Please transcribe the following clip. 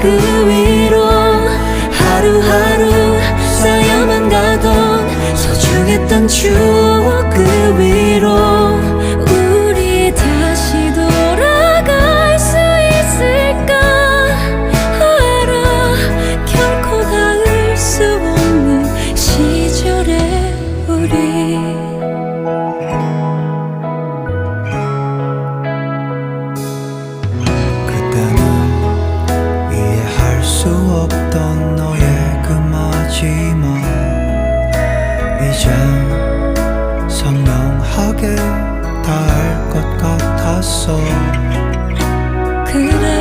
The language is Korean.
그 위로 하루하루 쌓여만 가던 소중했던 추억 그 위로 우리 다시 돌아갈 수 있을까? 알아 결코 닿을 수 없는 시절의 우리. 이젠 선명하게 다 알 것 같았어 그래